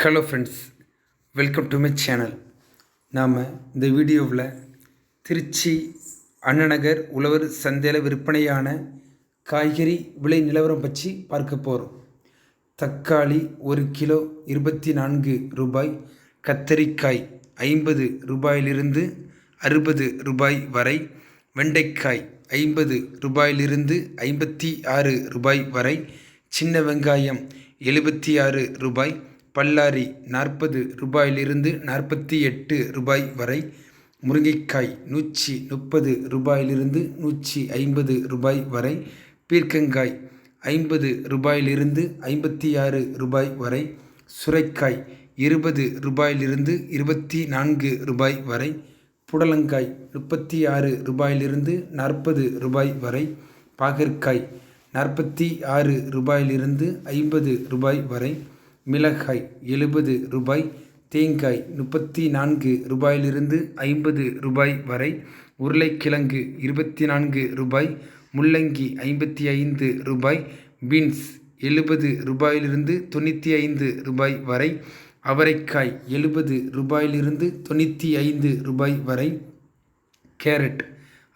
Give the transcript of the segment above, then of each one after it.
Hello friends welcome to my channel நாம் இந்த வீடியோவில் திருச்சி அண்ணநகர் உழவர் சந்தையில் விற்பனையான காய்கறி விலை நிலவரம் பற்றி பார்க்க போகிறோம் தக்காளி ஒரு கிலோ இருபத்தி நான்கு ரூபாய் கத்தரிக்காய் ஐம்பது ரூபாயிலிருந்து அறுபது ரூபாய் வரை வெண்டைக்காய் ஐம்பது ரூபாயிலிருந்து ஐம்பத்தி ஆறு ரூபாய் வரை சின்ன வெங்காயம் எழுபத்தி ஆறு ரூபாய் பல்லாரி நாற்பது ரூபாயிலிருந்து நாற்பத்தி எட்டு ரூபாய் வரை. முருங்கைக்காய் நூற்றி முப்பது ரூபாயிலிருந்து நூற்றி ஐம்பது ரூபாய் வரை. பீர்க்கங்காய் ஐம்பது ரூபாயிலிருந்து ஐம்பத்தி ஆறு ரூபாய் வரை. சுரைக்காய் இருபது ரூபாயிலிருந்து இருபத்தி நான்கு ரூபாய் வரை. புடலங்காய் முப்பத்தி ஆறு ரூபாயிலிருந்து நாற்பது ரூபாய் வரை. பாகற்காய் நாற்பத்தி ஆறு ரூபாயிலிருந்து ஐம்பது ரூபாய் வரை. மிளகாய் எழுபது ரூபாய் தேங்காய் முப்பத்தி நான்கு ரூபாயிலிருந்து ஐம்பது ரூபாய் வரை உருளைக்கிழங்கு இருபத்தி நான்கு ரூபாய் முள்ளங்கி ஐம்பத்தி ஐந்து ரூபாய் பீன்ஸ் எழுபது ரூபாயிலிருந்து தொண்ணூற்றி ஐந்து ரூபாய் வரை அவரைக்காய் எழுபது ரூபாயிலிருந்து தொண்ணூற்றி ஐந்து ரூபாய் வரை கேரட்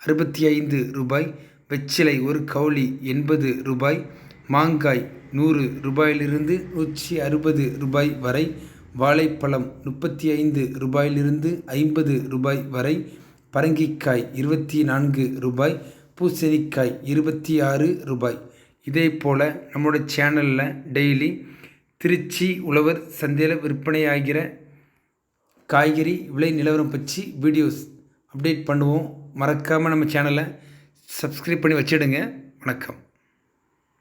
அறுபத்தி ஐந்து ரூபாய் வெச்சிலை ஒரு கவுளி எண்பது ரூபாய் மாங்காய் நூறு ரூபாயிலிருந்து நூற்றி அறுபது ரூபாய் வரை வாழைப்பழம் முப்பத்தி ஐந்து ரூபாயிலிருந்து ஐம்பது ரூபாய் வரை பரங்கிக்காய் இருபத்தி நான்கு ரூபாய் பூசணிக்காய் இருபத்தி ஆறு ரூபாய். இதே போல் நம்மளோட சேனலில் டெய்லி திருச்சி உழவர் சந்தையில் விற்பனையாகிற காய்கறி விலை நிலவரம் பற்றி வீடியோஸ் அப்டேட் பண்ணுவோம். மறக்காமல் நம்ம சேனலை சப்ஸ்கிரைப் பண்ணி வச்சிடுங்க. வணக்கம்.